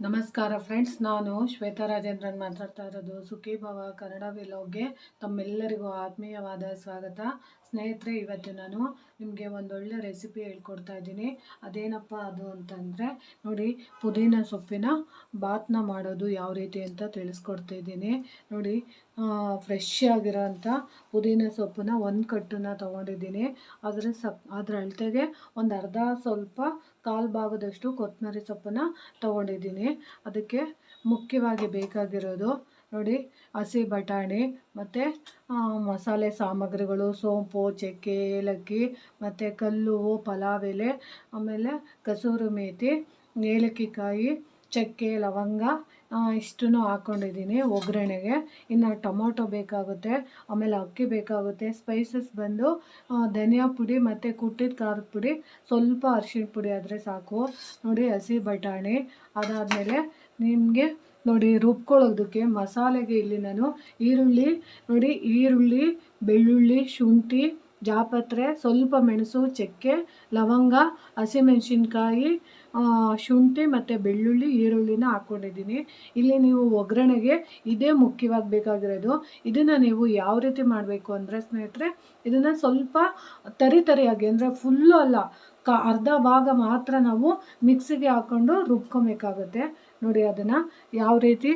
ನಮಸ್ಕಾರ ಫ್ರೆಂಡ್ಸ್ ನಾನು ಶ್ವೇತಾ ರಾಜೇಂದ್ರನ್ ಮಾತಾಡ್ತಾ ಇರೋದು. ಸುಖಿ ಭವ ಕನ್ನಡ ವಿಲೋಗ್ಗೆ ತಮ್ಮೆಲ್ಲರಿಗೂ ಆತ್ಮೀಯವಾದ ಸ್ವಾಗತ. ಸ್ನೇಹಿತರೆ, ಇವತ್ತು ನಾನು ನಿಮಗೆ ಒಂದೊಳ್ಳೆ ರೆಸಿಪಿ ಹೇಳ್ಕೊಡ್ತಾ ಇದ್ದೀನಿ. ಅದೇನಪ್ಪ ಅದು ಅಂತಂದರೆ, ನೋಡಿ ಪುದೀನ ಸೊಪ್ಪಿನ ಬಾತನ್ನ ಮಾಡೋದು ಯಾವ ರೀತಿ ಅಂತ ತಿಳಿಸ್ಕೊಡ್ತಾ ಇದ್ದೀನಿ. ನೋಡಿ ಫ್ರೆಶ್ ಆಗಿರೋಂಥ ಪುದೀನ ಸೊಪ್ಪನ್ನ ಒಂದು ಕಟ್ಟನ್ನ ತೊಗೊಂಡಿದ್ದೀನಿ. ಅದರ ಸಪ್, ಅದರ ಅಳತೆಗೆ ಒಂದು ಅರ್ಧ ಸ್ವಲ್ಪ ಕಾಲು ಭಾಗದಷ್ಟು ಕೊತ್ತಂಬರಿ ಸೊಪ್ಪನ್ನು ತೊಗೊಂಡಿದ್ದೀನಿ. ಅದಕ್ಕೆ ಮುಖ್ಯವಾಗಿ ಬೇಕಾಗಿರೋದು ನೋಡಿ, ಹಸಿ ಬಟಾಣಿ ಮತ್ತು ಮಸಾಲೆ ಸಾಮಗ್ರಿಗಳು, ಸೋಂಪು, ಚಕ್ಕೆ, ಏಲಕ್ಕಿ ಮತ್ತು ಕಲ್ಲು, ಪಲಾವ್, ಎಲೆ, ಆಮೇಲೆ ಕಸೂರು ಮೇಥಿ ಏಲಕ್ಕಿ ಕಾಯಿ ಚಕ್ಕೆ, ಲವಂಗ ಇಷ್ಟನ್ನು ಹಾಕ್ಕೊಂಡಿದ್ದೀನಿ ಒಗ್ಗರಣೆಗೆ. ಇನ್ನು ಟೊಮೊಟೊ ಬೇಕಾಗುತ್ತೆ, ಆಮೇಲೆ ಅಕ್ಕಿ ಬೇಕಾಗುತ್ತೆ ಸ್ಪೈಸಸ್ ಬಂದು ಧನಿಯಾ ಪುಡಿ ಮತ್ತು ಕುಟ್ಟಿದ ಖಾರದ ಪುಡಿ, ಸ್ವಲ್ಪ ಅರಿಶಿಣ ಪುಡಿ ಆದರೆ ಸಾಕು. ನೋಡಿ, ಹಸಿ ಬಟಾಣಿ ಅದಾದಮೇಲೆ ನಿಮಗೆ ನೋಡಿ, ರುಬ್ಕೊಳ್ಳೋದಕ್ಕೆ ಮಸಾಲೆಗೆ ಇಲ್ಲಿ ನಾನು ಈರುಳ್ಳಿ, ನೋಡಿ, ಈರುಳ್ಳಿ, ಬೆಳ್ಳುಳ್ಳಿ, ಶುಂಠಿ, ಜಾಪತ್ರೆ, ಸ್ವಲ್ಪ ಮೆಣಸು, ಚಕ್ಕೆ, ಲವಂಗ, ಹಸಿಮೆಣಸಿನ್ಕಾಯಿ ಶುಂಠಿ ಮತ್ತು ಬೆಳ್ಳುಳ್ಳಿ, ಈರುಳ್ಳಿನ ಹಾಕ್ಕೊಂಡಿದ್ದೀನಿ. ಇಲ್ಲಿ ನೀವು ಒಗ್ಗರಣೆಗೆ ಇದೇ ಮುಖ್ಯವಾಗಿ ಬೇಕಾಗಿರೋದು. ಇದನ್ನು ನೀವು ಯಾವ ರೀತಿ ಮಾಡಬೇಕು ಅಂದರೆ ಸ್ನೇಹಿತರೆ, ಇದನ್ನು ಸ್ವಲ್ಪ ತರಿ ತರಿಯಾಗಿ, ಅಂದರೆ ಫುಲ್ಲು ಅಲ್ಲ, ಕ, ಅರ್ಧ ಭಾಗ ಮಾತ್ರ ನಾವು ಮಿಕ್ಸಿಗೆ ಹಾಕ್ಕೊಂಡು ರುಬ್ಕೊಬೇಕಾಗುತ್ತೆ. ನೋಡಿ ಅದನ್ನು ಯಾವ ರೀತಿ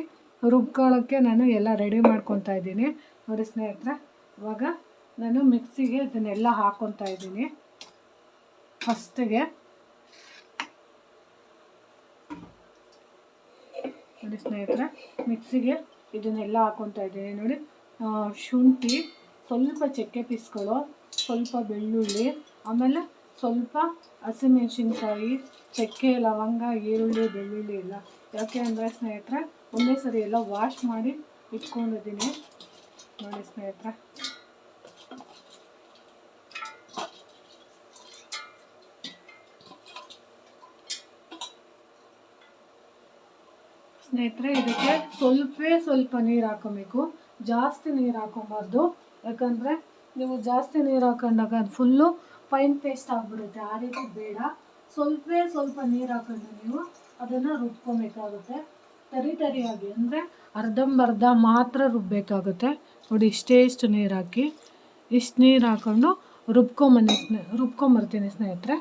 ರುಬ್ಕೊಳ್ಳೋಕ್ಕೆ ನಾನು ಎಲ್ಲ ರೆಡಿ ಮಾಡ್ಕೊತಾ ಇದ್ದೀನಿ. ನೋಡಿ ಸ್ನೇಹಿತರೆ, ಇವಾಗ ನಾನು ಮಿಕ್ಸಿಗೆ ಇದನ್ನೆಲ್ಲ ಹಾಕೊತಾ ಇದ್ದೀನಿ. ಫಸ್ಟಿಗೆ ನೋಡಿ ಸ್ನೇಹಿತರೆ, ಮಿಕ್ಸಿಗೆ ಇದನ್ನೆಲ್ಲ ಹಾಕ್ಕೊತಾ ಇದ್ದೀನಿ. ನೋಡಿ ಶುಂಠಿ, ಸ್ವಲ್ಪ ಚಕ್ಕೆ ಪೀಸ್ಗಳು, ಸ್ವಲ್ಪ ಬೆಳ್ಳುಳ್ಳಿ, ಆಮೇಲೆ ಸ್ವಲ್ಪ ಹಸಿಮೆಣಸಿನ್ಕಾಯಿ, ಚಕ್ಕೆ, ಲವಂಗ, ಈರುಳ್ಳಿ, ಬೆಳ್ಳುಳ್ಳಿ ಎಲ್ಲ. ಯಾಕೆ ಅಂದರೆ ಸ್ನೇಹಿತರೆ, ಒಂದೇ ಸರಿ ಎಲ್ಲ ವಾಶ್ ಮಾಡಿ ಇಟ್ಕೊಂಡಿದ್ದೀನಿ. ನೋಡಿ ಸ್ನೇಹಿತರೆ. ಸ್ನೇಹಿತರೆ, ಇದಕ್ಕೆ ಸ್ವಲ್ಪೇ ಸ್ವಲ್ಪ ನೀರು ಹಾಕೊಬೇಕು. ಜಾಸ್ತಿ ನೀರು ಹಾಕೊಬಾರ್ದು. ಯಾಕಂದರೆ ನೀವು ಜಾಸ್ತಿ ನೀರು ಹಾಕೊಂಡಾಗ ಅದು ಫುಲ್ಲು ಫೈನ್ ಪೇಸ್ಟ್ ಆಗಿಬಿಡುತ್ತೆ. ಆ ರೀತಿ ಬೇಡ. ಸ್ವಲ್ಪೇ ಸ್ವಲ್ಪ ನೀರು ಹಾಕೊಂಡು ನೀವು ಅದನ್ನು ರುಬ್ಕೊಬೇಕಾಗುತ್ತೆ. ತರಿ ತರಿಯಾಗಿ ಅಂದರೆ ಅರ್ಧಂಬರ್ಧ ಮಾತ್ರ ರುಬ್ಬಬೇಕಾಗುತ್ತೆ ನೋಡಿ, ಇಷ್ಟೇ ಇಷ್ಟು ನೀರು ಹಾಕಿ ಇಷ್ಟು ನೀರು ಹಾಕ್ಕೊಂಡು ರುಬ್ಕೊಂಬನ್ನಿ ಸ್ನೇ ರುಬ್ಕೊಂಬರ್ತೀನಿ ಸ್ನೇಹಿತರೆ.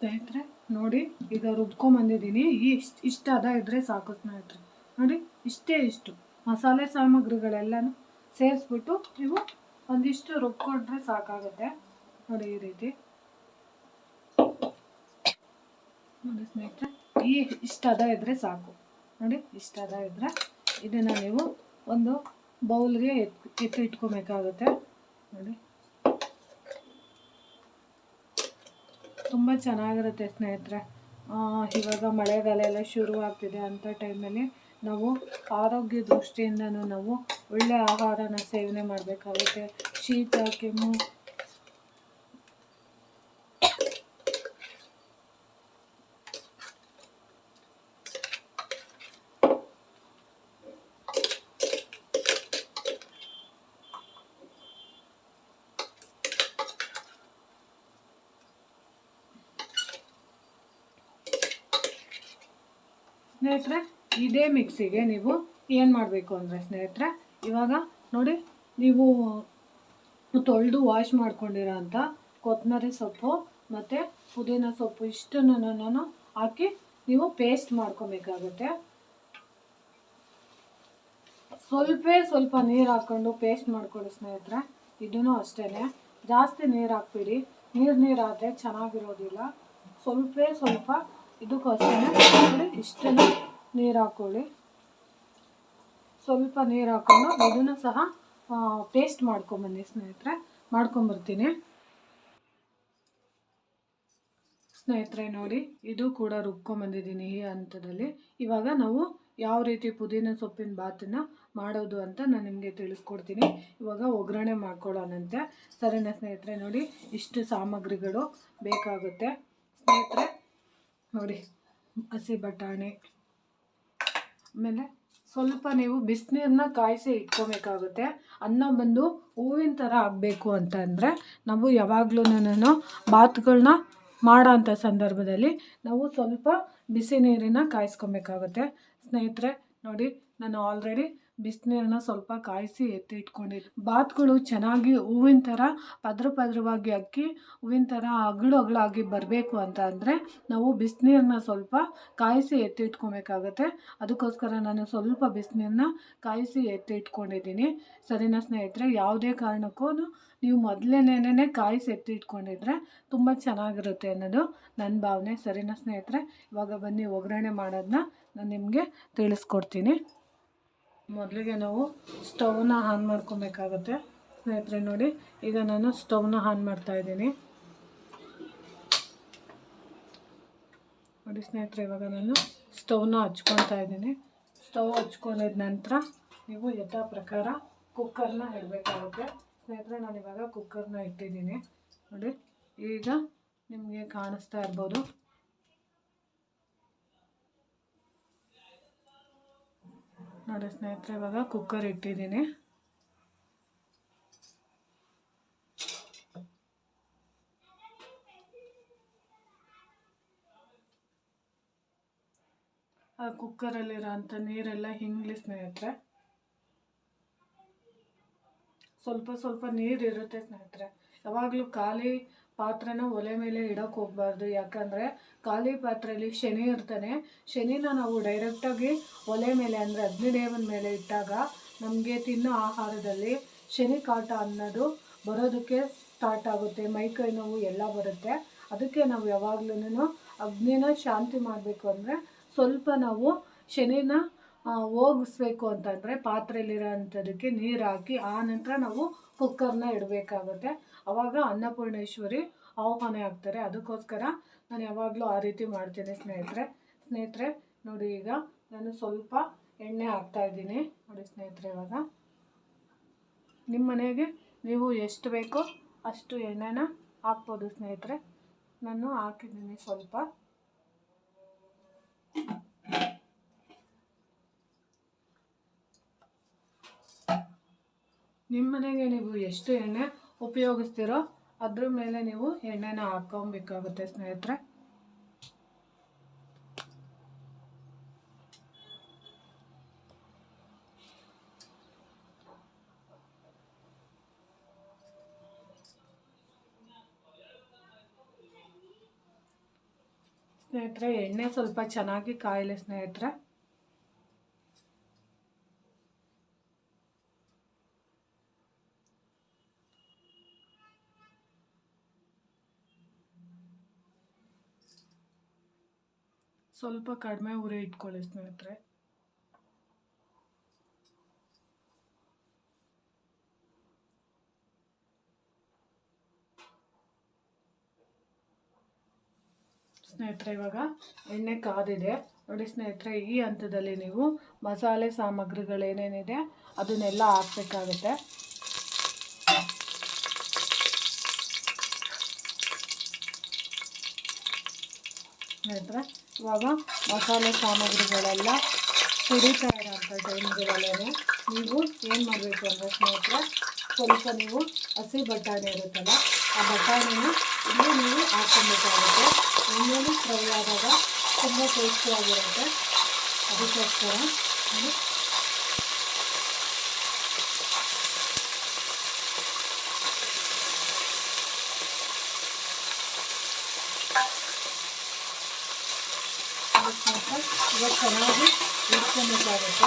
ಸ್ನೇಹಿತರೆ, ನೋಡಿ, ಈಗ ರುಬ್ಕೊಂಬಂದಿದ್ದೀನಿ ಇಷ್ಟು, ಇಷ್ಟ ಅದ ಇದ್ರೆ ಸಾಕು ಸ್ನೇಹಿತರೆ. ನೋಡಿ, ಇಷ್ಟೇ ಇಷ್ಟು. ಮಸಾಲೆ ಸಾಮಗ್ರಿಗಳೆಲ್ಲನೂ ಸೇರಿಸ್ಬಿಟ್ಟು ನೀವು ಒಂದಿಷ್ಟು ರುಬ್ಕೊಂಡ್ರೆ ಸಾಕಾಗುತ್ತೆ. ನೋಡಿ, ಈ ರೀತಿ. ನೋಡಿ ಸ್ನೇಹಿತರೆ, ಈ ಇಷ್ಟದ ಇದ್ರೆ ಸಾಕು. ನೋಡಿ ಇಷ್ಟದ ಇದ್ರೆ ಇದನ್ನು ನೀವು ಒಂದು ಬೌಲ್ಗೆ ಎತ್ತು ಎತ್ತಿ ಇಟ್ಕೋಬೇಕಾಗುತ್ತೆ. ನೋಡಿ. ತುಂಬ ಚೆನ್ನಾಗಿರುತ್ತೆ ಸ್ನೇಹಿತರೆ. ಇವಾಗ ಮಳೆಗಾಲ ಎಲ್ಲ ಶುರು ಆಗ್ತಿದೆ ಅಂಥ ಟೈಮಲ್ಲಿ ನಾವು ಆರೋಗ್ಯ ದೃಷ್ಟಿಯಿಂದನೂ ನಾವು ಒಳ್ಳೆಯ ಆಹಾರನ ಸೇವನೆ ಮಾಡಬೇಕಾಗುತ್ತೆ. ಶೀತ, ಕೆಮ್ಮು ಸ್ನೇಹಿತರೆ, ಇದೇ ಮಿಕ್ಸಿಗೆ ನೀವು ಏನು ಮಾಡಬೇಕು ಅಂದರೆ ಸ್ನೇಹಿತರೆ, ಇವಾಗ ನೋಡಿ, ನೀವು ತೊಳೆದು ವಾಶ್ ಮಾಡ್ಕೊಂಡಿರೋ ಅಂಥ ಕೊತ್ತಂಬರಿ ಸೊಪ್ಪು ಮತ್ತು ಪುದೀನ ಸೊಪ್ಪು ಇಷ್ಟನ್ನು ನಾನು ಹಾಕಿ ನೀವು ಪೇಸ್ಟ್ ಮಾಡ್ಕೊಬೇಕಾಗುತ್ತೆ. ಸ್ವಲ್ಪ ಸ್ವಲ್ಪ ನೀರು ಹಾಕ್ಕೊಂಡು ಪೇಸ್ಟ್ ಮಾಡ್ಕೊಳ್ಳಿ ಸ್ನೇಹಿತರೆ ಇದೂ ಅಷ್ಟೇ ಜಾಸ್ತಿ ನೀರು ಹಾಕ್ಬಿಡಿ. ನೀರು ನೀರು ಆದರೆ ಚೆನ್ನಾಗಿರೋದಿಲ್ಲ. ಸ್ವಲ್ಪ ಸ್ವಲ್ಪ ಇದಕ್ಕೂ ಅಷ್ಟೇ ಇಷ್ಟನ್ನು ನೀರು ಹಾಕ್ಕೊಳ್ಳಿ. ಸ್ವಲ್ಪ ನೀರು ಹಾಕ್ಕೊಂಡು ಇದನ್ನು ಸಹ ಪೇಸ್ಟ್ ಮಾಡ್ಕೊಂಬನ್ನಿ ಸ್ನೇಹಿತರೆ, ಮಾಡ್ಕೊಂಬರ್ತೀನಿ. ಸ್ನೇಹಿತರೆ, ನೋಡಿ, ಇದು ಕೂಡ ರುಬ್ಕೊಂಬಂದಿದ್ದೀನಿ ಈ ಹಂತದಲ್ಲಿ. ಇವಾಗ ನಾವು ಯಾವ ರೀತಿ ಪುದೀನ ಸೊಪ್ಪಿನ ಬಾತನ್ನು ಮಾಡೋದು ಅಂತ ನಾನು ನಿಮಗೆ ತಿಳಿಸ್ಕೊಡ್ತೀನಿ. ಇವಾಗ ಒಗ್ಗರಣೆ ಮಾಡ್ಕೊಳ್ಳೋಣಂತೆ. ಸರಿನಾ ಸ್ನೇಹಿತರೆ, ನೋಡಿ, ಇಷ್ಟು ಸಾಮಗ್ರಿಗಳು ಬೇಕಾಗುತ್ತೆ. ಸ್ನೇಹಿತರೆ ನೋಡಿ, ಹಸಿ ಬಟಾಣಿ. ಆಮೇಲೆ ಸ್ವಲ್ಪ ನೀವು ಬಿಸಿನೀರನ್ನ ಕಾಯಿಸಿ ಇಟ್ಕೋಬೇಕಾಗುತ್ತೆ. ಅನ್ನ ಬಂದು ಹೂವಿನ ಥರ ಆಗಬೇಕು ಅಂತ ಅಂದರೆ ನಾವು ಯಾವಾಗಲೂ ಬಾತುಗಳನ್ನ ಮಾಡೋ ಅಂಥ ಸಂದರ್ಭದಲ್ಲಿ ನಾವು ಸ್ವಲ್ಪ ಬಿಸಿ ನೀರನ್ನ ಕಾಯಿಸ್ಕೊಬೇಕಾಗುತ್ತೆ. ಸ್ನೇಹಿತರೆ, ನೋಡಿ, ನಾನು ಆಲ್ರೆಡಿ ಬಿಸಿನೀರನ್ನ ಸ್ವಲ್ಪ ಕಾಯಿಸಿ ಎತ್ತಿ ಇಟ್ಕೊಂಡಿದ್ದೆ ಬಾತ್ಗಳು ಚೆನ್ನಾಗಿ ಹೂವಿನ ಥರ ಪದ್ರ ಪದ್ರವಾಗಿ ಅಕ್ಕಿ, ಹೂವಿನ ಥರ ಅಗಳು ಅಗಳಾಗಿ ಬರಬೇಕು ಅಂತ ಅಂದರೆ ನಾವು ಬಿಸಿನೀರನ್ನ ಸ್ವಲ್ಪ ಕಾಯಿಸಿ ಎತ್ತಿ ಇಟ್ಕೊಬೇಕಾಗತ್ತೆ ಅದಕ್ಕೋಸ್ಕರ ನಾನು ಸ್ವಲ್ಪ ಬಿಸಿನೀರನ್ನ ಕಾಯಿಸಿ ಎತ್ತಿ ಇಟ್ಕೊಂಡಿದ್ದೀನಿ ಸರಿನಾ ಸ್ನೇಹಿತರೆ, ಯಾವುದೇ ಕಾರಣಕ್ಕೂ ನೀವು ಮೊದಲೇನೇನೇ ಕಾಯಿಸಿ ಎತ್ತಿ ಇಟ್ಕೊಂಡಿದ್ರೆ ತುಂಬ ಚೆನ್ನಾಗಿರುತ್ತೆ ಅನ್ನೋದು ನನ್ನ ಭಾವನೆ. ಸರಿನಾ ಸ್ನೇಹಿತರೆ, ಇವಾಗ ಬನ್ನಿ ಒಗ್ಗರಣೆ ಮಾಡೋದನ್ನ ನಾನು ನಿಮಗೆ ತಿಳಿಸ್ಕೊಡ್ತೀನಿ. ಮೊದಲಿಗೆ ನಾವು ಸ್ಟವ್ನ ಆನ್ ಮಾಡ್ಕೊಬೇಕಾಗತ್ತೆ. ಸ್ನೇಹಿತರೆ, ನೋಡಿ, ಈಗ ನಾನು ಸ್ಟವ್ನ ಆನ್ ಮಾಡ್ತಾ ಇದ್ದೀನಿ. ನೋಡಿ ಸ್ನೇಹಿತರೆ, ಇವಾಗ ನಾನು ಸ್ಟವ್ನ ಹಚ್ಕೊತಾ ಇದ್ದೀನಿ. ಸ್ಟವ್ ಹಚ್ಕೊಂಡಿದ ನಂತರ ನೀವು ಯಥಾ ಪ್ರಕಾರ ಕುಕ್ಕರ್ನ ಇಡಬೇಕಾಗುತ್ತೆ. ಸ್ನೇಹಿತರೆ ನಾನು ಇವಾಗ ಕುಕ್ಕರ್ನ ಇಟ್ಟಿದ್ದೀನಿ. ನೋಡಿ, ಈಗ ನಿಮಗೆ ಕಾಣಿಸ್ತಾ ಇರ್ಬೋದು. ನೋಡಿ ಸ್ನೇಹಿತರೆ, ಇವಾಗ ಕುಕ್ಕರ್ ಇಟ್ಟಿದ್ದೀನಿ. ಆ ಕುಕ್ಕರಲ್ಲಿರೋ ಅಂಥ ನೀರೆಲ್ಲ ಹಿಂಗ್ಲಿ ಸ್ನೇಹಿತರೆ. ಸ್ವಲ್ಪ ಸ್ವಲ್ಪ ನೀರು ಇರುತ್ತೆ ಸ್ನೇಹಿತರೆ. ಯಾವಾಗಲೂ ಖಾಲಿ ಪಾತ್ರೆನ ಒಲೆ ಮೇಲೆ ಇಡೋಕೆ ಹೋಗ್ಬಾರ್ದು. ಯಾಕಂದರೆ ಖಾಲಿ ಪಾತ್ರೆಯಲ್ಲಿ ಶನಿ ಇರ್ತಾನೆ. ಶನಿನ ನಾವು ಡೈರೆಕ್ಟಾಗಿ ಒಲೆ ಮೇಲೆ ಅಂದರೆ ಅಗ್ನಿದೇವನ ಮೇಲೆ ಇಟ್ಟಾಗ ನಮಗೆ ತಿನ್ನೋ ಆಹಾರದಲ್ಲಿ ಶನಿ ಕಾಟ ಅನ್ನೋದು ಬರೋದಕ್ಕೆ ಸ್ಟಾರ್ಟ್ ಆಗುತ್ತೆ. ಮೈಕೈ ನೋವು ಎಲ್ಲ ಬರುತ್ತೆ. ಅದಕ್ಕೆ ನಾವು ಯಾವಾಗ್ಲೂ ಅಗ್ನಿನ ಶಾಂತಿ ಮಾಡಬೇಕು ಅಂದರೆ ಸ್ವಲ್ಪ ನಾವು ಶನಿನ ಹೋಗಿಸ್ಬೇಕು ಅಂತಂದರೆ ಪಾತ್ರೆಯಲ್ಲಿರೋ ಅಂಥದಕ್ಕೆ ನೀರು ಹಾಕಿ, ಆ ನಂತರ ನಾವು ಕುಕ್ಕರ್ನ ಇಡಬೇಕಾಗುತ್ತೆ. ಆವಾಗ ಅನ್ನಪೂರ್ಣೇಶ್ವರಿ ಆಹ್ವಾನ ಆಗ್ತಾರೆ. ಅದಕ್ಕೋಸ್ಕರ ನಾನು ಯಾವಾಗಲೂ ಆ ರೀತಿ ಮಾಡ್ತೀನಿ ಸ್ನೇಹಿತರೆ. ಸ್ನೇಹಿತರೆ, ನೋಡಿ ಈಗ ನಾನು ಸ್ವಲ್ಪ ಎಣ್ಣೆ ಹಾಕ್ತಾ ಇದ್ದೀನಿ. ನೋಡಿ ಸ್ನೇಹಿತರೆ ಇವಾಗ. ನಿಮ್ಮ ಮನೆಗೆ ನೀವು ಎಷ್ಟು ಬೇಕೋ ಅಷ್ಟು ಎಣ್ಣೆನ ಹಾಕ್ಬೋದು ಸ್ನೇಹಿತರೆ. ನಾನು ಹಾಕಿದ್ದೀನಿ ಸ್ವಲ್ಪ. ನಿಮ್ಮ ಮನೆಗೆ ನೀವು ಎಷ್ಟು ಎಣ್ಣೆ ಉಪಯೋಗಿಸ್ತೀರೋ ಅದ್ರ ಮೇಲೆ ನೀವು ಎಣ್ಣೆನ ಹಾಕೊಬೇಕಾಗುತ್ತೆ ಸ್ನೇಹಿತರೆ. ಸ್ನೇಹಿತರೆ ಎಣ್ಣೆ ಸ್ವಲ್ಪ ಚೆನ್ನಾಗಿ ಕಾಯಲಿ ಸ್ನೇಹಿತರೆ. ಸ್ವಲ್ಪ ಕಡಿಮೆ ಉರಿ ಇಟ್ಕೊಳ್ಳಿ ಸ್ನೇಹಿತರೆ. ಸ್ನೇಹಿತರೆ, ಇವಾಗ ಎಣ್ಣೆ ಕಾದಿದೆ. ನೋಡಿ ಸ್ನೇಹಿತರೆ, ಈ ಹಂತದಲ್ಲಿ ನೀವು ಮಸಾಲೆ ಸಾಮಗ್ರಿಗಳೇನೇನಿದೆ, ಅದನ್ನೆಲ್ಲ ಹಾಕ್ಬೇಕಾಗುತ್ತೆ. ಸ್ನೇಹಿತರೆ ಇವಾಗ ಮಸಾಲೆ ಸಾಮಗ್ರಿಗಳೆಲ್ಲ ಕುಡಿತಾ ಇರೋಂಥ ಟೈಮ್ಗಳಲ್ಲೇ ನೀವು ಏನು ಮಾಡಬೇಕು ಅಂದರೆ ಸ್ನೇಹಿತರೆ, ಸ್ವಲ್ಪ ನೀವು ಹಸಿ ಬಟಾಣಿ ಇರುತ್ತಲ್ಲ, ಆ ಬಟಾಣಿನ ಇಲ್ಲಿ ನೀವು ಹಾಕ್ಕೊಬೇಕಾಗುತ್ತೆ. ಇನ್ನೇನು ಫ್ರೈ ಆದಾಗ ತುಂಬ ಟೇಸ್ಟಿಯಾಗಿರುತ್ತೆ ಅದಕ್ಕೋಸ್ಕರ ನೀವು ಇವಾಗ ಚೆನ್ನಾಗಿ ಇಟ್ಕೊಬೇಕಾಗುತ್ತೆ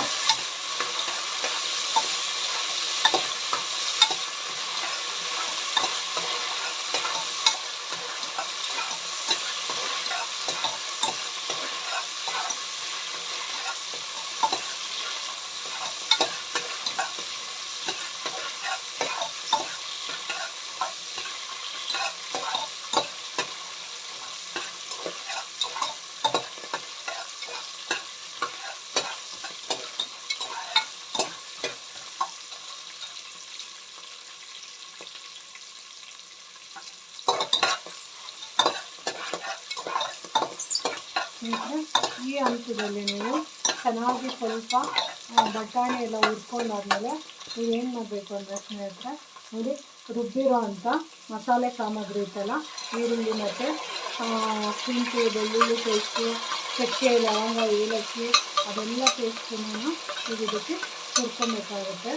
ಹಂತದಲ್ಲಿ ನೀವು. ಚೆನ್ನಾಗಿ ಸ್ವಲ್ಪ ಬಟಾಣಿ ಎಲ್ಲ ಹುರ್ಕೊಂಡಾದ್ಮೇಲೆ ನೀವು ಏನು ಮಾಡಬೇಕು ಅಂದರೆ ಸ್ನೇಹಿತರೆ, ನೋಡಿ ರುಬ್ಬಿರೋ ಅಂಥ ಮಸಾಲೆ ಸಾಮಗ್ರಿ ಇತ್ತಲ್ಲ, ಈರುಳ್ಳಿ ಮತ್ತು ಶುಂಠಿ, ಬೆಳ್ಳುಳ್ಳಿ ಪೇಸ್ಟು, ಚಕ್ಕೆ, ಲವಂಗ, ಏಲಕ್ಕಿ, ಅದೆಲ್ಲ ಪೇಸ್ಟನ್ನು ಈಗ ಇದಕ್ಕೆ ಹುರ್ಕೊಬೇಕಾಗುತ್ತೆ.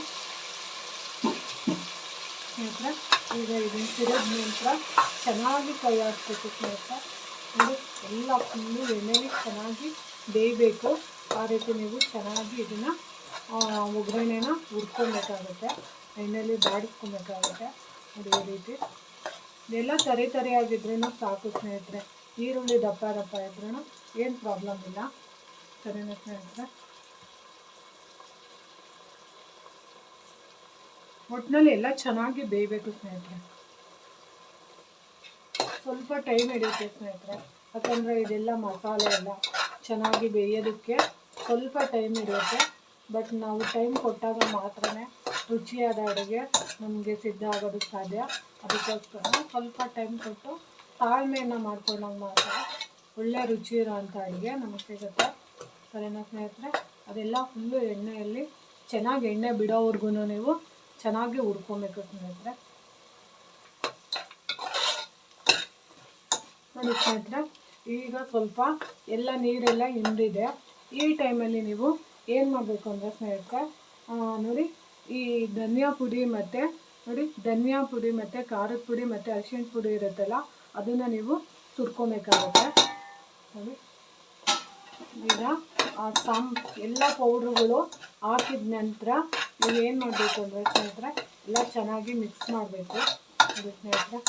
ಸ್ನೇಹಿತರೆ, ಈಗ ಇದನ್ನು ತಿರುಗಿದ ನಂತರ ಚೆನ್ನಾಗಿ ಕೈ ಹಾಕ್ಬೇಕು ಸ್ನೇಹಿತರೆ ಎಲ್ಲ ಫುಲ್ಲು ಎಣ್ಣೆಲಿ ಚೆನ್ನಾಗಿ ಬೇಯಬೇಕು. ಆ ರೀತಿ ನೀವು ಚೆನ್ನಾಗಿ ಇದನ್ನು ಒಗ್ಗರಣೆನ ಹುರ್ಕೊಬೇಕಾಗುತ್ತೆ. ಎಣ್ಣೆಲಿ ಬಾಡಿಸ್ಕೊಬೇಕಾಗುತ್ತೆ. ಅದೇ ರೀತಿ. ಇದೆಲ್ಲ ತರಿ ತರಿಯಾಗಿದ್ರೂ ಸಾಕು ಸ್ನೇಹಿತರೆ. ಈರುಳ್ಳಿ ದಪ್ಪ ದಪ್ಪ ಇದ್ರೂ ಏನು ಪ್ರಾಬ್ಲಮ್ ಇಲ್ಲ. ಸರಿನಾ ಸ್ನೇಹಿತರೆ? ಒಟ್ಟಿನಲ್ಲಿ ಎಲ್ಲ ಚೆನ್ನಾಗಿ ಬೇಯಬೇಕು ಸ್ನೇಹಿತರೆ. ಸ್ವಲ್ಪ ಟೈಮ್ ಹಿಡಿಯುತ್ತೆ ಸ್ನೇಹಿತರೆ. ಯಾಕಂದರೆ ಇದೆಲ್ಲ ಮಸಾಲೆ ಎಲ್ಲ ಚೆನ್ನಾಗಿ ಬೇಯೋದಕ್ಕೆ ಸ್ವಲ್ಪ ಟೈಮ್ ಇರುತ್ತೆ. ಬಟ್ ನಾವು ಟೈಮ್ ಕೊಟ್ಟಾಗ ಮಾತ್ರ ರುಚಿಯಾದ ಅಡುಗೆ ನಮಗೆ ಸಿದ್ಧ ಆಗೋದಕ್ಕೆ ಸಾಧ್ಯ. ಅದಕ್ಕೋಸ್ಕರ ಸ್ವಲ್ಪ ಟೈಮ್ ಕೊಟ್ಟು ತಾಳ್ಮೆಯನ್ನು ಮಾಡ್ಕೊಂಡಾಗ ಮಾತ್ರ ಒಳ್ಳೆ ರುಚಿ ಇರೋವಂಥ ಅಡುಗೆ ನಮಗೆ ಸಿಗುತ್ತೆ. ಸರಿನಾ ಸ್ನೇಹಿತರೆ? ಅದೆಲ್ಲ ಫುಲ್ಲು ಎಣ್ಣೆಯಲ್ಲಿ ಚೆನ್ನಾಗಿ ಎಣ್ಣೆ ಬಿಡೋವರೆಗೂ ನೀವು ಚೆನ್ನಾಗಿ ಹುಡ್ಕೊಬೇಕು ಸ್ನೇಹಿತರೆ. ನೋಡಿ ಸ್ನೇಹಿತರೆ ಈಗ ಸ್ವಲ್ಪ ಎಲ್ಲ ನೀರೆಲ್ಲ ಹಿಂಡಿದೆ. ಈ ಟೈಮಲ್ಲಿ ನೀವು ಏನು ಮಾಡಬೇಕು ಅಂದರೆ ಸ್ನೇಹಿತರೆ ನೋಡಿ, ಈ ಧನಿಯಾ ಪುಡಿ ಮತ್ತು, ನೋಡಿ, ಧನಿಯಾ ಪುಡಿ ಮತ್ತು, ಖಾರದ ಪುಡಿ ಮತ್ತು, ಅರಿಶಿಣ ಪುಡಿ ಇರುತ್ತಲ್ಲ, ಅದನ್ನು ನೀವು ಸುರ್ಕೊಬೇಕಾಗುತ್ತೆ. ನೋಡಿ. ಈಗ, ಆ ಎಲ್ಲ ಪೌಡ್ರುಗಳು ಹಾಕಿದ ನಂತರ ನೀವು ಏನು ಮಾಡಬೇಕು ಅಂದರೆ ಸ್ನೇಹಿತರೆ, ಎಲ್ಲ ಚೆನ್ನಾಗಿ ಮಿಕ್ಸ್ ಮಾಡಬೇಕು. ನೋಡಿ ಸ್ನೇಹಿತರೆ.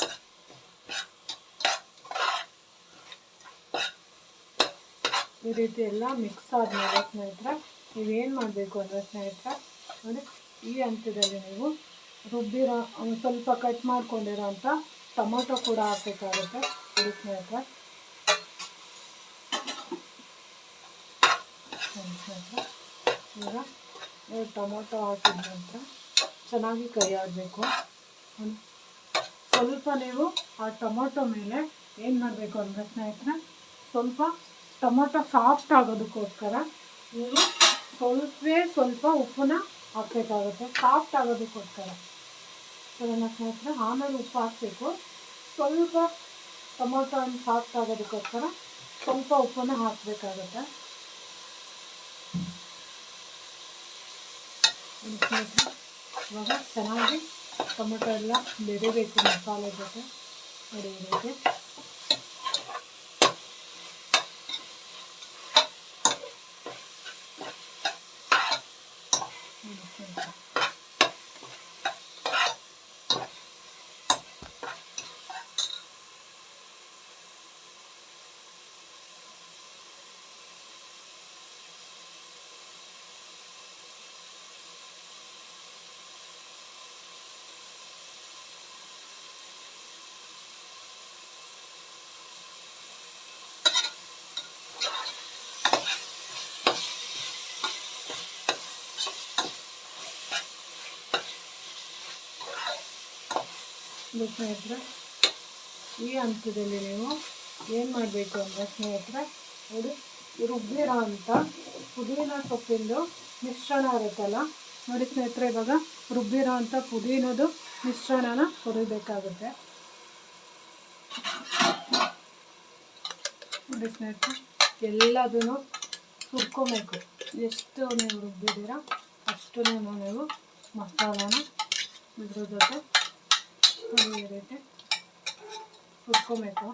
ಈ ರೀತಿ ಎಲ್ಲ ಮಿಕ್ಸ್ ಆದಮೇಲೆ ಸ್ನೇಹಿತರೆ ನೀವೇನು ಮಾಡಬೇಕು ಅಂದರೆ ಸ್ನೇಹಿತರೆ ನೋಡಿ ಈ ಹಂತದಲ್ಲಿ ನೀವು ರುಬ್ಬಿರೋ, ಒಂದು ಸ್ವಲ್ಪ ಕಟ್ ಮಾಡ್ಕೊಂಡಿರೋ ಅಂಥ ಟೊಮೊಟೊ ಕೂಡ ಹಾಕಬೇಕಾಗುತ್ತೆ. ನೋಡಿ ಸ್ನೇಹಿತರೆ. ಈಗ ಟೊಮೊಟೊ ಹಾಕಿದ ನಂತರ ಚೆನ್ನಾಗಿ ಕೈ ಆಡಬೇಕು ಸ್ವಲ್ಪ ನೀವು ಆ ಟೊಮೊಟೊ ಮೇಲೆ ಏನು ಮಾಡಬೇಕು ಅಂದರೆ ಸ್ನೇಹಿತರೆ, ಸ್ವಲ್ಪ ಟೊಮೊಟೊ ಸಾಫ್ಟ್ ಆಗೋದಕ್ಕೋಸ್ಕರ ನೀವು ಸ್ವಲ್ಪವೇ ಸ್ವಲ್ಪ ಉಪ್ಪನ್ನ ಹಾಕಬೇಕಾಗುತ್ತೆ. ಸಾಫ್ಟ್ ಆಗೋದಕ್ಕೋಸ್ಕರ. ಅದನ್ನು ಸ್ನೇಹಿತರೆ? ಆಮೇಲೆ ಉಪ್ಪು ಹಾಕಬೇಕು. ಸ್ವಲ್ಪ ಟೊಮೊಟೊ ಸಾಫ್ಟ್ ಆಗೋದಕ್ಕೋಸ್ಕರ ಸ್ವಲ್ಪ ಉಪ್ಪನ್ನ ಹಾಕಬೇಕಾಗುತ್ತೆ. ಇವಾಗ ಚೆನ್ನಾಗಿ ಟೊಮೊಟೊ ಎಲ್ಲ ಬೆರಿಬೇಕು ಮಸಾಲೆ ಜೊತೆ. ನೋಡಿ ಈ ರೀತಿ ನೋಡಿ ಸ್ನೇಹಿತರೆ. ಇದು ಸ್ನೇಹಿತರೆ, ಈ ಹಂತದಲ್ಲಿ ನೀವು ಏನು ಮಾಡಬೇಕು ಅಂತ ಸ್ನೇಹಿತರೆ, ನೋಡಿ ರುಬ್ಬಿರೋ ಅಂತ ಪುದೀನ ಸೊಪ್ಪಿಂದು ಮಿಶ್ರಣ ಇರುತ್ತಲ್ಲ, ನೋಡಿ ಸ್ನೇಹಿತರೆ, ಇವಾಗ ರುಬ್ಬಿರೋ ಅಂಥ ಪುದೀನದು ಮಿಶ್ರಣನ ಹುರಿಬೇಕಾಗುತ್ತೆ. ನೋಡಿ ಸ್ನೇಹಿತರೆ ಎಲ್ಲದೂ ಹುರ್ಕೊಬೇಕು. ಎಷ್ಟು ನೀವು ರುಬ್ಬಿದ್ದೀರಾ, ಅಷ್ಟು ನೀವು ಮಸಾಲಾನ ಇದ್ರ ಜೊತೆ ರೀತಿ ಹುರ್ಕೊಬೇಕು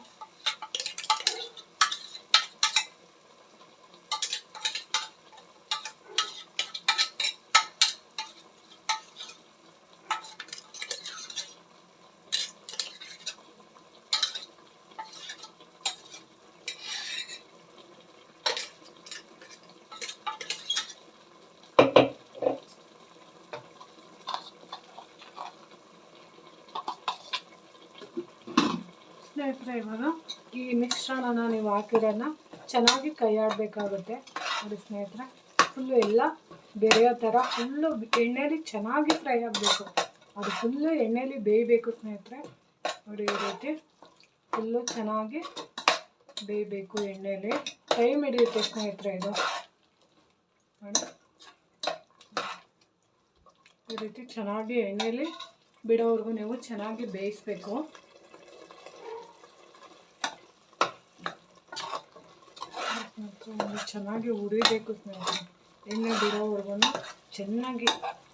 ಸ್ನೇಹಿತರೆ ಇವಾಗ ಈ ಮಿಶ್ರಣನ ನೀವು ಹಾಕಿರೋನ್ನ ಚೆನ್ನಾಗಿ ಕೈಯಾಡಬೇಕಾಗುತ್ತೆ. ನೋಡಿ ಸ್ನೇಹಿತರೆ ಫುಲ್ಲು ಎಲ್ಲ ಬೆರೆಯೋ ಥರ ಫುಲ್ಲು ಎಣ್ಣೆಲಿ ಚೆನ್ನಾಗಿ ಫ್ರೈ ಆಗಬೇಕು. ಅದು ಫುಲ್ಲು ಎಣ್ಣೆಲಿ ಬೇಯಬೇಕು ಸ್ನೇಹಿತರೆ. ನೋಡಿ ಈ ರೀತಿ ಫುಲ್ಲು ಚೆನ್ನಾಗಿ ಬೇಯಬೇಕು ಎಣ್ಣೆಲಿ. ಟೈಮ್ ಹಿಡಿಯುತ್ತೆ ಸ್ನೇಹಿತರೆ ಇದು. ನೋಡಿ. ಈ ರೀತಿ ಚೆನ್ನಾಗಿ ಎಣ್ಣೆಲಿ ಬಿಡೋವರೆಗೂ ನೀವು ಚೆನ್ನಾಗಿ ಬೇಯಿಸ್ಬೇಕು ಸ್ನೇಹಿತರೆ, ಚೆನ್ನಾಗಿ ಉರಿಬೇಕು ಸ್ನೇಹಿತರೆ. ಎಣ್ಣೆ ಬಿಡೋವರೆಗೂ ಚೆನ್ನಾಗಿ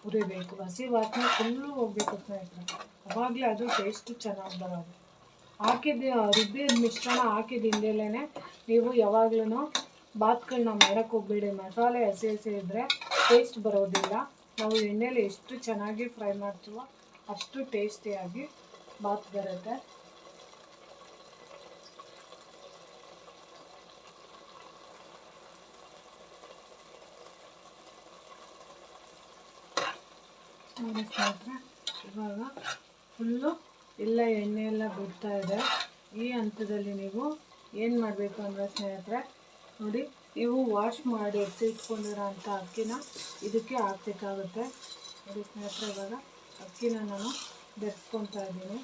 ಉರಿಬೇಕು ಹಸಿ ವಾಸನೆ ಫುಲ್ಲು ಹೋಗ್ಬೇಕು ಸ್ನೇಹಿತರೆ. ಅವಾಗಲೇ ಅದು ಟೇಸ್ಟ್ ಚೆನ್ನಾಗಿ ಬರೋದು. ಹಾಕಿದ ರುಬ್ಬಿದ ಮಿಶ್ರಣ ಹಾಕಿದ ಹಿಂದೆಲೇ ನೀವು ಯಾವಾಗ್ಲೂ ಬಾತ್ಗಳನ್ನ ಮಾಡೋಕ್ಕೆ ಹೋಗ್ಬೇಡಿ. ಮಸಾಲೆ ಹಸಿ ಹಸಿ ಇದ್ದರೆ ಟೇಸ್ಟ್ ಬರೋದಿಲ್ಲ. ನಾವು ಎಣ್ಣೆಲಿ ಎಷ್ಟು ಚೆನ್ನಾಗಿ ಫ್ರೈ ಮಾಡ್ತೀವೋ ಅಷ್ಟು ಟೇಸ್ಟಿಯಾಗಿ ಬಾತ್ ಬರುತ್ತೆ. ನೋಡಿ ಸ್ನೇಹಿತರೆ ಇವಾಗ ಫುಲ್ಲು ಎಲ್ಲ ಎಣ್ಣೆ ಎಲ್ಲ ಬಿಡ್ತಾ ಇದೆ. ಈ ಹಂತದಲ್ಲಿ ನೀವು ಏನು ಮಾಡಬೇಕು ಅಂದರೆ ಸ್ನೇಹಿತರೆ, ನೋಡಿ, ನೀವು ವಾಶ್ ಮಾಡಿ ಎತ್ತಿಟ್ಕೊಂಡಿರೋ ಅಂಥ ಅಕ್ಕಿನ ಇದಕ್ಕೆ ಹಾಕ್ಬೇಕಾಗುತ್ತೆ. ನೋಡಿ ಸ್ನೇಹಿತರೆ, ಇವಾಗ ಅಕ್ಕಿನ ನಾನು ಬೆರೆಸ್ಕೊತಾ ಇದ್ದೀನಿ.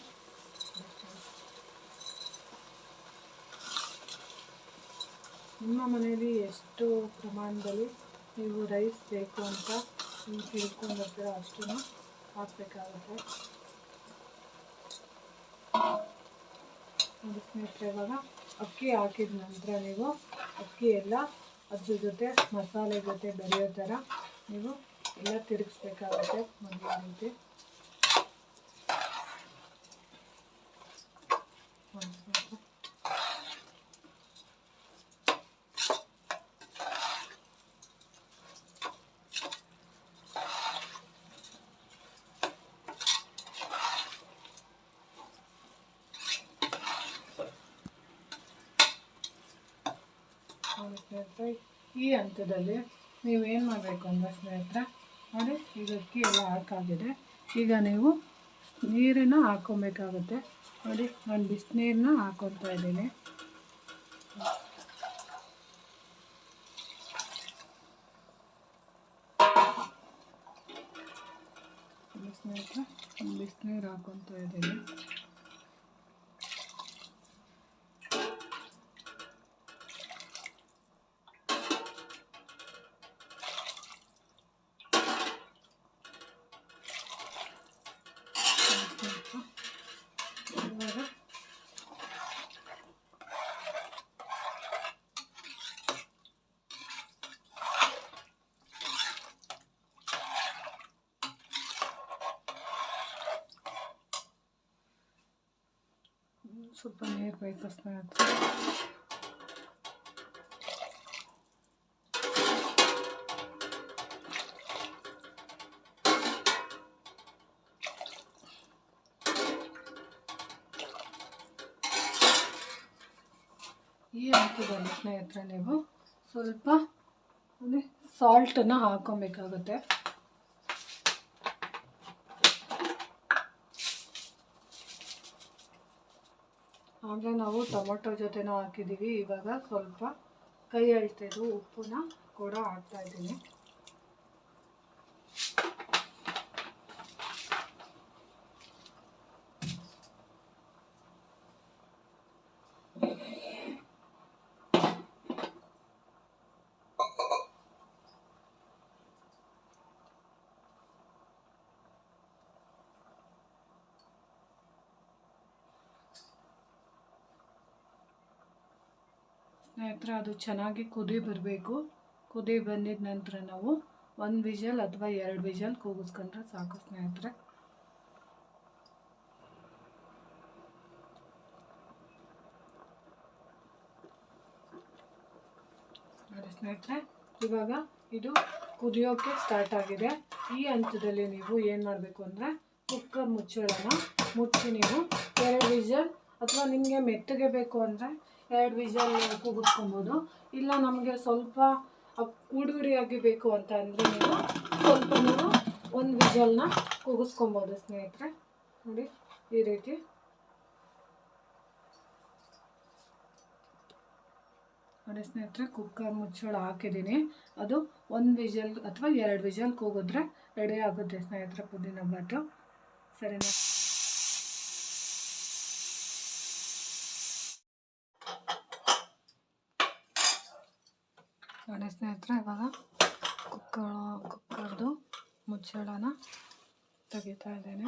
ನಿಮ್ಮ ಮನೆಯಲ್ಲಿ ಎಷ್ಟು ಪ್ರಮಾಣದಲ್ಲಿ ನೀವು ರೈಸ್ ಬೇಕು ಅಂತ ನೀವು ತಿಳ್ಕೊಂಡಿರ್ತೀರ ಅಷ್ಟನ್ನು ಹಾಕಬೇಕಾಗುತ್ತೆ. ಇವಾಗ ಅಕ್ಕಿ ಹಾಕಿದ ನಂತರ ನೀವು ಅಕ್ಕಿ ಎಲ್ಲ ಅದ್ರ ಜೊತೆ ಮಸಾಲೆ ಜೊತೆ ಬೆರೆಯೋ ಥರ ನೀವು ಎಲ್ಲ ತಿರುಗಿಸ್ಬೇಕಾಗುತ್ತೆ ಮೊದಲ ರೀತಿ ನೋಡಿ ಸ್ನೇಹಿತರೆ. ನೋಡಿ ಸ್ನೇಹಿತರೆ ಈ ಹಂತದಲ್ಲಿ ಏನು ಮಾಡಬೇಕು ಅಂದರೆ ಸ್ನೇಹಿತರೆ, ನೋಡಿ, ಈಗ ಅಕ್ಕಿ ಎಲ್ಲ ಹಾಕಾಗಿದೆ. ಈಗ ನೀವು ನೀರನ್ನು ಹಾಕೊಬೇಕಾಗುತ್ತೆ. ನೋಡಿ, ನಾನು ಬಿಸಿನೀರನ್ನ ಹಾಕೊತಾ ಇದ್ದೀನಿ. ಸ್ನೇಹಿತರೆ ಬಿಸಿನೀರು ಹಾಕೊತಾ ಇದ್ದೀನಿ ಇವಾಗ ಸ್ವಲ್ಪ ನೀರು ಬೇಕು ಸ್ನೇಹಿತರೆ ಈ ಹಂತದಲ್ಲಿ ಸ್ನೇಹಿತರೆ ನೀವು ಸ್ವಲ್ಪ ಸಾಲ್ಟನ್ನು ಹಾಕ್ಕೊಬೇಕಾಗುತ್ತೆ ಆಗಲೇ ನಾವು ಟೊಮೊಟೊ ಜೊತೆನೂ ಹಾಕಿದ್ದೀವಿ. ಇವಾಗ ಸ್ವಲ್ಪ ಕೈ ಅಳ್ತಿದ್ದು ಉಪ್ಪನ್ನ ಕೂಡ ಹಾಕ್ತಾ ಸ್ನೇಹಿತರೆ, ಅದು ಚೆನ್ನಾಗಿ ಕುದಿ ಬರಬೇಕು. ಕುದಿ ಬಂದಿದ ನಂತರ ನಾವು ಒಂದು ವಿಷಲ್ ಅಥವಾ ಎರಡು ವಿಜಲ್ ಕೂಗಿಸ್ಕೊಂಡ್ರೆ ಸಾಕು ಸ್ನೇಹಿತರೆ. ನೋಡಿ ಸ್ನೇಹಿತರೆ, ಇವಾಗ ಇದು ಕುದಿಯೋಕ್ಕೆ ಸ್ಟಾರ್ಟ್ ಆಗಿದೆ. ಈ ಹಂತದಲ್ಲಿ ನೀವು ಏನು ಮಾಡಬೇಕು ಅಂದರೆ ಕುಕ್ಕರ್ ಮುಚ್ಚಳನ ಮುಚ್ಚಿ ನೀವು ಎರಡು ವಿಜಲ್ ಅಥವಾ ನಿಮಗೆ ಮೆತ್ತಗೆ ಬೇಕು ಅಂದರೆ ಎರಡು ವಿಜಲ್ ಕೂಗಿಸ್ಕೊಬೋದು ಇಲ್ಲ ನಮಗೆ ಸ್ವಲ್ಪ ಉಡುರಿಯಾಗಿ ಬೇಕು ಅಂತ ಅಂದರೆ ನೀವು ಸ್ವಲ್ಪ ನೀವು ಒಂದು ವಿಜಲ್ನ ಕೂಗಿಸ್ಕೊಬೋದು ಸ್ನೇಹಿತರೆ. ನೋಡಿ, ಈ ರೀತಿ. ನೋಡಿ ಸ್ನೇಹಿತರೆ, ಕುಕ್ಕರ್ ಮುಚ್ಚಳ ಹಾಕಿದ್ದೀನಿ. ಅದು ಒಂದು ವಿಜಲ್ ಅಥವಾ ಎರಡು ವಿಜಲ್ ಕೂಗಿದ್ರೆ ರೆಡಿ ಆಗುತ್ತೆ ಸ್ನೇಹಿತರೆ ಪುದೀನ ಬಾತು ಸರಿನಾ? ನೋಡಿ ಸ್ನೇಹಿತರೆ, ಇವಾಗ ಕುಕ್ಕರ್, ಕುಕ್ಕರ್ದು ಮುಚ್ಚಳನ ತೆಗಿತಾ ಇದ್ದೇನೆ.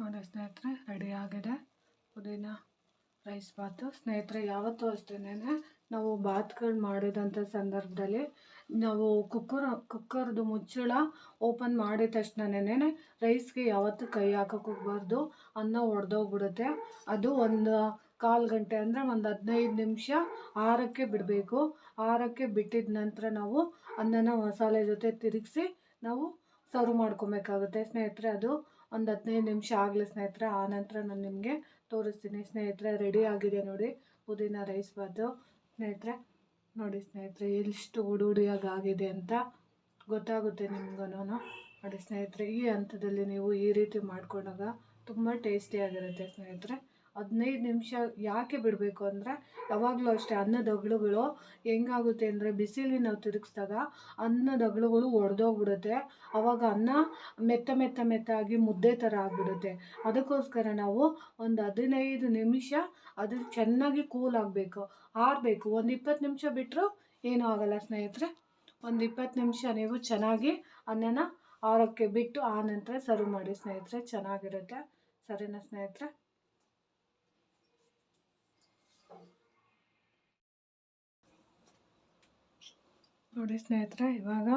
ನೋಡಿ ಸ್ನೇಹಿತರೆ ರೆಡಿ ಆಗಿದೆ. ಪುದೀನ ರೈಸ್ ಬಾತು. ಸ್ನೇಹಿತರೆ, ಯಾವತ್ತೂ ಅಷ್ಟೇನೆ ನಾವು ಬಾತ್ಗಳು ಮಾಡಿದಂಥ ಸಂದರ್ಭದಲ್ಲಿ ನಾವು ಕುಕ್ಕರ್, ಕುಕ್ಕರ್ದು ಮುಚ್ಚಳ ಓಪನ್ ಮಾಡಿದ ತಕ್ಷಣನೇ ರೈಸ್ಗೆ ಯಾವತ್ತೂ ಕೈ ಹಾಕಕ್ಕೆ ಹೋಗ್ಬಾರ್ದು, ಅನ್ನ ಒಡೆದೋಗ್ಬಿಡುತ್ತೆ. ಅದು ಒಂದು ಕಾಲು ಗಂಟೆ ಅಂದರೆ ಒಂದು ಹದಿನೈದು ನಿಮಿಷ ಆರಕ್ಕೆ ಬಿಡಬೇಕು. ಆರಕ್ಕೆ ಬಿಟ್ಟಿದ ನಂತರ ನಾವು ಅನ್ನನ ಮಸಾಲೆ ಜೊತೆ ತಿರುಗಿಸಿ ನಾವು ಸರ್ವ್ ಮಾಡ್ಕೊಬೇಕಾಗುತ್ತೆ. ಸ್ನೇಹಿತರೆ, ಅದು ಒಂದು ಹದಿನೈದು ನಿಮಿಷ ಆಗಲಿ ಸ್ನೇಹಿತರೆ, ಆ ನಂತರ ನಾನು ನಿಮಗೆ ತೋರಿಸ್ತೀನಿ. ಸ್ನೇಹಿತರೆ, ರೆಡಿ ಆಗಿದೆ ನೋಡಿ ಪುದೀನ ರೈಸ್ ಬಾತು. ಸ್ನೇಹಿತರೆ, ನೋಡಿ ಸ್ನೇಹಿತರೆ ಎಷ್ಟು ಓಡೋಡಿಯಾಗಿ ಆಗಿದೆ ಅಂತ ಗೊತ್ತಾಗುತ್ತೆ ನಿಮ್ಗೂ ನೋಡಿ ಸ್ನೇಹಿತರೆ, ಈ ಹಂತದಲ್ಲಿ ನೀವು ಈ ರೀತಿ ಮಾಡ್ಕೊಂಡಾಗ ತುಂಬ ಟೇಸ್ಟಿಯಾಗಿರುತ್ತೆ ಸ್ನೇಹಿತರೆ. ಹದಿನೈದು ನಿಮಿಷ ಯಾಕೆ ಬಿಡಬೇಕು ಅಂದರೆ ಯಾವಾಗಲೂ ಅಷ್ಟೇ ಅನ್ನದ ಅಗಳುಗಳು ಹೆಂಗಾಗುತ್ತೆ ಅಂದರೆ ಬಿಸಿಲಿ ನಾವು ತಿರುಗಿಸಿದಾಗ ಅನ್ನದ ಅಗಳುಗಳು ಒಡೆದೋಗ್ಬಿಡುತ್ತೆ. ಆವಾಗ ಅನ್ನ ಮೆತ್ತ ಮೆತ್ತ ಮೆತ್ತಾಗಿ ಮುದ್ದೆ ಥರ ಆಗಿಬಿಡುತ್ತೆ. ಅದಕ್ಕೋಸ್ಕರ ನಾವು ಒಂದು ಹದಿನೈದು ನಿಮಿಷ ಅದು ಚೆನ್ನಾಗಿ ಕೂಲ್ ಆಗಬೇಕು. ಆರಬೇಕು. ಒಂದು ಇಪ್ಪತ್ತು ನಿಮಿಷ ಬಿಟ್ಟರು ಏನೂ ಆಗೋಲ್ಲ ಸ್ನೇಹಿತರೆ. ಒಂದು ಇಪ್ಪತ್ತು ನಿಮಿಷ ನೀವು ಚೆನ್ನಾಗಿ ಅನ್ನನ ಆರೋಕ್ಕೆ ಬಿಟ್ಟು ಆ ನಂತರ ಸರ್ವ್ ಮಾಡಿ ಸ್ನೇಹಿತರೆ. ಚೆನ್ನಾಗಿರುತ್ತೆ. ಸರಿನಾ ಸ್ನೇಹಿತರೆ? ನೋಡಿ ಸ್ನೇಹಿತರೆ, ಇವಾಗ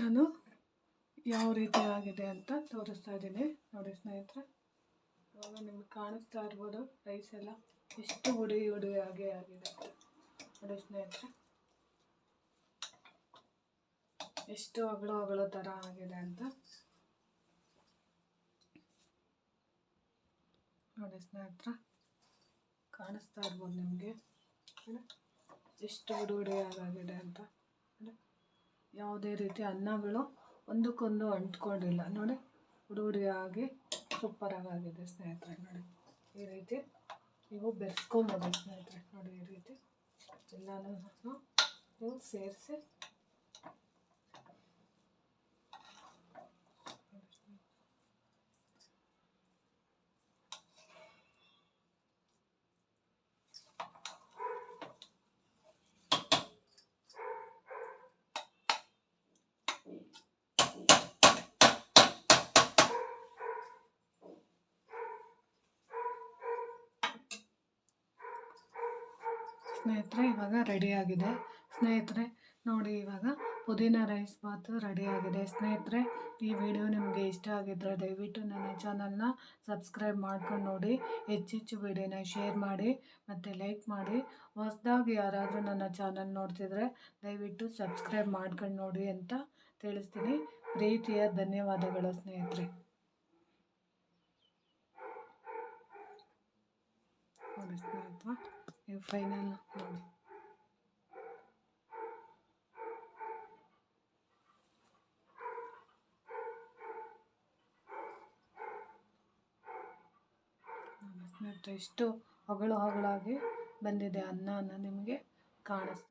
ನಾನು ಯಾವ ರೀತಿ ಆಗಿದೆ ಅಂತ ತೋರಿಸ್ತಾ ಇದ್ದೀನಿ. ನೋಡಿ ಸ್ನೇಹಿತರೆ, ಇವಾಗ ನಿಮ್ಗೆ ಕಾಣಿಸ್ತಾ ಇರ್ಬೋದು ರೈಸ್ ಎಲ್ಲ ಎಷ್ಟು ಉಡಿ ಉಡಿ ಆಗಿ ಆಗಿದೆ ನೋಡಿ ಸ್ನೇಹಿತರೆ, ಎಷ್ಟು ಅಗಳು ಅಗಳು ಥರ ಆಗಿದೆ ಅಂತ. ನೋಡಿ ಸ್ನೇಹಿತರೆ, ಕಾಣಿಸ್ತಾ ಇರ್ಬೋದು ನಿಮಗೆ. ಎಷ್ಟು ಆಗಿದೆ ಅಂತ. ಯಾವುದೇ ರೀತಿ ಅನ್ನಗಳು ಒಂದಕ್ಕೊಂದು ಅಂಟ್ಕೊಂಡಿಲ್ಲ. ನೋಡಿ ಹುಡಿ ಹುಡಿಯಾಗಿ ಸೂಪರಾಗಿದೆ ಸ್ನೇಹಿತರೆ, ನೋಡಿ. ಈ ರೀತಿ ನೀವು ಬೆರೆಸ್ಕೊಬೋದು ಸ್ನೇಹಿತರೆ, ನೋಡಿ ಈ ರೀತಿ. ಎಲ್ಲನೂ ನೀವು ಸೇರಿಸಿ ಸ್ನೇಹಿತರೆ ಇವಾಗ ರೆಡಿಯಾಗಿದೆ ಸ್ನೇಹಿತರೆ, ನೋಡಿ ಇವಾಗ ಪುದೀನ ರೈಸ್ ಬಾತು ರೆಡಿಯಾಗಿದೆ ಸ್ನೇಹಿತರೆ, ಈ ವಿಡಿಯೋ ನಿಮಗೆ ಇಷ್ಟ ಆಗಿದ್ದರೆ ದಯವಿಟ್ಟು ನನ್ನ ಚಾನಲ್ನ ಸಬ್ಸ್ಕ್ರೈಬ್ ಮಾಡ್ಕೊಂಡು ನೋಡಿ. ಹೆಚ್ಚೆಚ್ಚು ವಿಡಿಯೋನ ಶೇರ್ ಮಾಡಿ, ಮತ್ತು ಲೈಕ್ ಮಾಡಿ. ಹೊಸ್ದಾಗಿ ಯಾರಾದರೂ ನನ್ನ ಚಾನಲ್ ನೋಡ್ತಿದ್ರೆ ದಯವಿಟ್ಟು ಸಬ್ಸ್ಕ್ರೈಬ್ ಮಾಡ್ಕೊಂಡು ನೋಡಿ ಅಂತ ತಿಳಿಸ್ತೀನಿ. ಪ್ರೀತಿಯ ಧನ್ಯವಾದಗಳು ಸ್ನೇಹಿತರೆ. ನೋಡಿ ಸ್ನೇಹಿತರೆ. ನೀವು ಫೈನಲ್ ನೋಡಿ ಎಷ್ಟು ಹಗಳು ಹಗಳಾಗಿ ಬಂದಿದೆ ಅನ್ನ ಅನ್ನ ನಿಮಗೆ ಕಾಣಿಸ್ತಾ